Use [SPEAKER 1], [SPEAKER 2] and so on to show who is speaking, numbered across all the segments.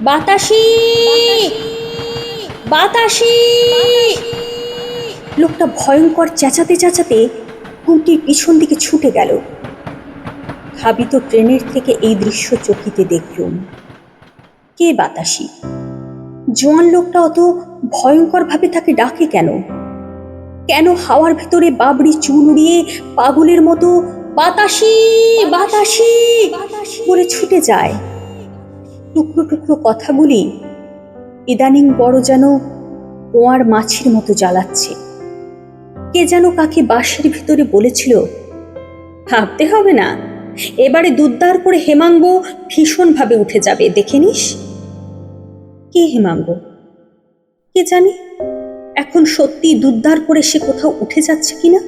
[SPEAKER 1] বাতাসি। বাতাসি। লোকটা ভয়ঙ্কর চেঁচাতে চেঁচাতে ঘুমটির পিছন দিকে ছুটে গেল। ধাবিত ট্রেনের থেকে এই দৃশ্য চকিতে দেখলুম কে বাতাসি? জোয়ান লোকটা অত ভয়ঙ্করভাবে তাকে ডাকে কেন? কেন হাওয়ার ভেতরে বাবরি চুল উড়িয়ে পাগলের মতো বাতাসি বাতাসি। বলে ছুটে যায়? টুকরো টুকরো কথাগুলি ইদানিং বড় যেন কোয়ার মাছির মতো জ্বালাচ্ছে। কে যেন কাকে বাঁশের ভিতরে বলেছিল, ভাবতে হবে না, এবারে দুদ্দার করে হেমাঙ্গ ভীষণভাবে উঠে যাবে, দেখে নিস? কে হেমাঙ্গ? কে জানি? এখন সত্যি দুদ্দার করে সে কোথাও উঠে যাচ্ছে কিনা?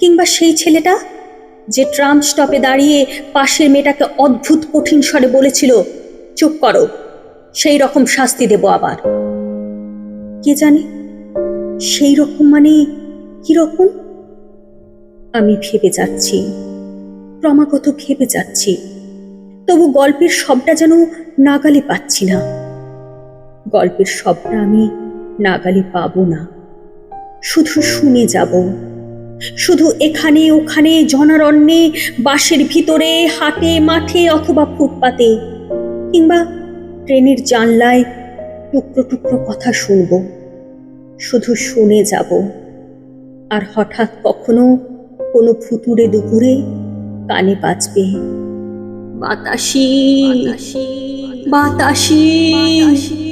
[SPEAKER 1] কিংবা সেই ছেলেটা, যে ট্রাম স্টপে দাঁড়িয়ে পাশের মেয়েটাকে অদ্ভুত কঠিন স্বরে বলেছিল চুপ করো। সেই রকম শাস্তি দেব আবার। কে জানে? সেই রকম মানে রকম? আমি ভেবে যাচ্ছি। ক্রমাগত ভেবে যাচ্ছি। তবু গল্পের সবটা যেন নাগালে পাচ্ছি না। গল্পের সবটা আমি নাগালে পাবো না। শুধু শুনে যাব। শুধু এখানে ওখানে জনারণ্যে বাসের ভিতরে হাটে মাঠে অথবা ফুটপাতে কিংবা ট্রেনের জানলায় টুকরো টুকরো কথা শুনব, শুধু শুনে যাব। আর হঠাৎ কখনো কোনো ফুতুরে দুপুরে কানে বাজবে। বাতাসি বাতাসি।